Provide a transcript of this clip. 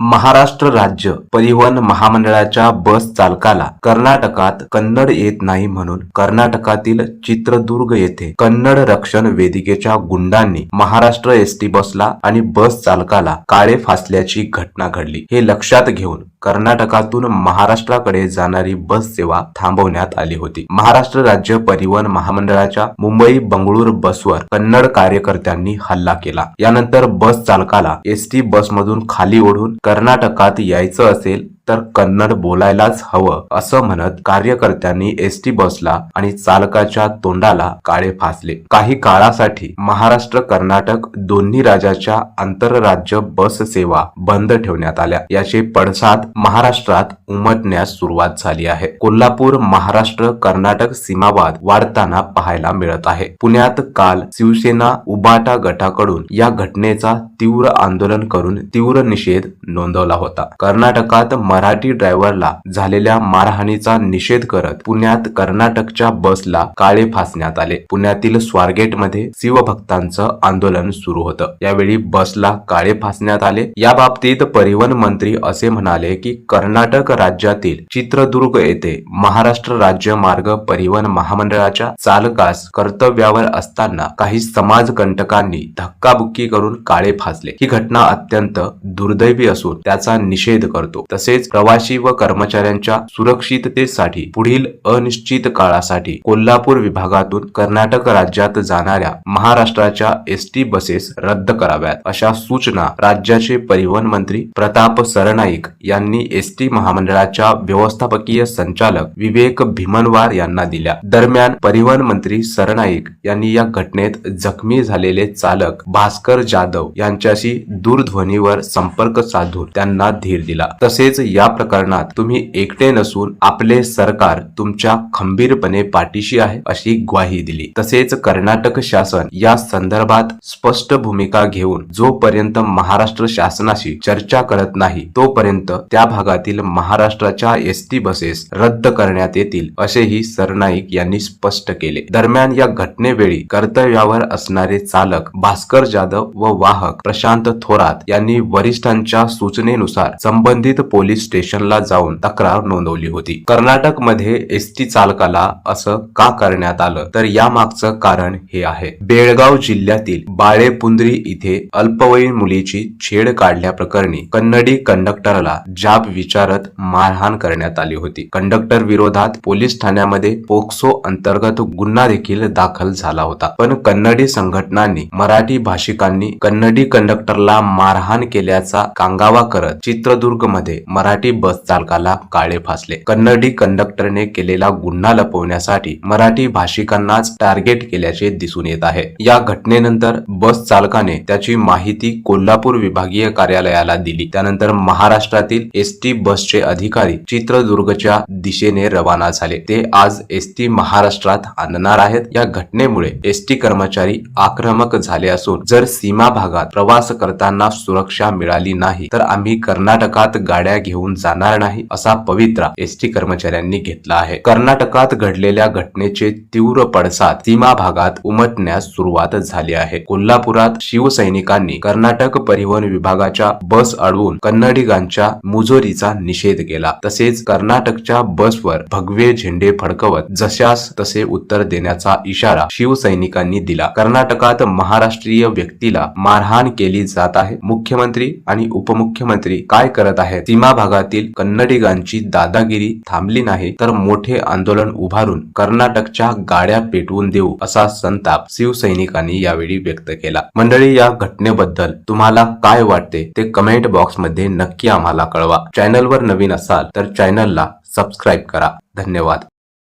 महाराष्ट्र राज्य परिवहन महामंडळाच्या बस चालकाला कर्नाटकात कन्नड येत नाही म्हणून कर्नाटकातील चित्रदुर्ग येथे कन्नड रक्षण वेदिकेच्या गुंडांनी महाराष्ट्र एसटी बसला आणि बस चालकाला काळे फासल्याची घटना घडली. हे लक्षात घेऊन कर्नाटकातून महाराष्ट्राकडे जाणारी बस सेवा थांबवण्यात आली होती. महाराष्ट्र राज्य परिवहन महामंडळाच्या मुंबई बंगळूर बसवर कन्नड कार्यकर्त्यांनी हल्ला केला. यानंतर बस चालकाला एसटी बसमधून खाली ओढून कर्नाटकात यायचं असेल तर कन्नड बोलायलाच हवं असं म्हणत कार्यकर्त्यांनी एसटी बसला आणि चालकाच्या तोंडाला काळे फासले. काही काळासाठी महाराष्ट्र कर्नाटक दोन्ही राज्याच्या आंतरराज्य बस सेवा बंद ठेवण्यात आल्या. याचे पडसाद महाराष्ट्रात उमटण्यास सुरुवात झाली आहे. कोल्हापूर महाराष्ट्र कर्नाटक सीमावाद वाढताना पाहायला मिळत आहे. पुण्यात काल शिवसेना उबाटा गटाकडून या घटनेचा तीव्र आंदोलन करून तीव्र निषेध नोंदवला होता. कर्नाटकात मराठी ड्रायव्हरला झालेल्या मारहाणीचा निषेध करत पुण्यात कर्नाटकच्या बसला काळे फासण्यात आले. पुण्यातील स्वारगेटमध्ये शिवभक्तांचं आंदोलन सुरू होतं. यावेळी बसला काळे फासण्यात आले. या बाबतीत परिवहन मंत्री असे म्हणाले की कर्नाटक राज्यातील चित्रदुर्ग येथे महाराष्ट्र राज्य मार्ग परिवहन महामंडळाच्या चालकास कर्तव्यावर असताना काही समाजकंटकांनी धक्काबुक्की करून काळे फासले. ही घटना अत्यंत दुर्दैवी असून त्याचा निषेध करतो. तसेच प्रवासी व कर्मचाऱ्यांच्या सुरक्षिततेसाठी पुढील अनिश्चित काळासाठी कोल्हापूर विभागातून कर्नाटक राज्यात जाणाऱ्या महाराष्ट्राच्या एस टी बसेस रद्द कराव्यात अशा सूचना राज्याचे परिवहन मंत्री प्रताप सरनाईक यांनी एस टी महामंडळाच्या व्यवस्थापकीय संचालक विवेक भीमनवार यांना दिल्या. दरम्यान परिवहन मंत्री सरनाईक यांनी या घटनेत जखमी झालेले चालक भास्कर जाधव यांच्याशी दूरध्वनीवर संपर्क साधून त्यांना धीर दिला. तसेच या प्रकरणात तुम्ही एकटे नसून आपले सरकार तुमच्या खंबीरपणे पाठीशी आहे अशी ग्वाही दिली. तसेच कर्नाटक शासन या संदर्भात स्पष्ट भूमिका घेऊन जोपर्यंत महाराष्ट्र शासनाशी चर्चा करत नाही तोपर्यंत त्या भागातील महाराष्ट्राच्या एस टी बसेस रद्द करण्यात येतील असेही सरनाईक यांनी स्पष्ट केले. दरम्यान या घटनेवेळी कर्तव्यावर असणारे चालक भास्कर जाधव व वाहक प्रशांत थोरात यांनी वरिष्ठांच्या सूचनेनुसार संबंधित पोलीस स्टेशनला जाऊन तक्रार नोंदवली होती. कर्नाटकमध्ये एस टी चालकाला असं का करण्यात आलं? तर या मागचं कारण हे आहे. बेळगाव जिल्ह्यातील बाळेपुंद्री इथे अल्पवयीन मुलीची छेड काढल्याप्रकरणी कन्नडी कंडक्टरला जाब विचारत मारहाण करण्यात आली होती. कंडक्टर विरोधात पोलीस ठाण्यामध्ये पोक्सो अंतर्गत गुन्हा देखील दाखल झाला होता. पण कन्नडी संघटनांनी मराठी भाषिकांनी कन्नडी कंडक्टरला मारहाण केल्याचा कांगावा करत चित्रदुर्गमध्ये मराठी मराठी बस चालकाला काळे फासले. कन्नडी कंडक्टरने केलेला गुन्हा लपवण्यासाठी मराठी भाषिकांनाच टार्गेट केल्याचे दिसून येत आहे. या घटनेनंतर बस चालकाने त्याची माहिती कोल्हापूर विभागीय कार्यालयाला दिली. त्यानंतर महाराष्ट्रातील एस टी बसचे अधिकारी चित्रदुर्गच्या दिशेने रवाना झाले. ते आज एस टी महाराष्ट्रात आणणार आहेत. या घटनेमुळे एस टी कर्मचारी आक्रमक झाले असून जर सीमा भागात प्रवास करताना सुरक्षा मिळाली नाही तर आम्ही कर्नाटकात गाड्या घेऊन जाणार नाही असा पवित्रा एस टी कर्मचाऱ्यांनी घेतला आहे. कर्नाटकात घडलेल्या घटनेचे तीव्र पडसाद सीमा भागात उमटण्यास सुरुवात झाली आहे. कोल्हापुरात शिवसैनिकांनी कर्नाटक परिवहन विभागाच्या बस अडवून कन्नडिगांच्या मुजोरीचा निषेध केला. तसेच कर्नाटकच्या बसवर भगवे झेंडे फडकवत जशास तसे उत्तर देण्याचा इशारा शिवसैनिकांनी दिला. कर्नाटकात महाराष्ट्रीय व्यक्तीला मारहाण केली जात आहे. मुख्यमंत्री आणि उपमुख्यमंत्री काय करत आहेत? सीमा भागातील कन्नडिगांची दादागिरी थांबली नाही तर मोठे आंदोलन उभारून कर्नाटकच्या गाड्या पेटवून देऊ असा संताप शिवसैनिकांनी यावेळी व्यक्त केला. मंडळी या घटनेबद्दल तुम्हाला काय वाटते ते कमेंट बॉक्समध्ये नक्की आम्हाला कळवा. चॅनलवर नवीन असाल तर चॅनलला सबस्क्राईब करा. धन्यवाद.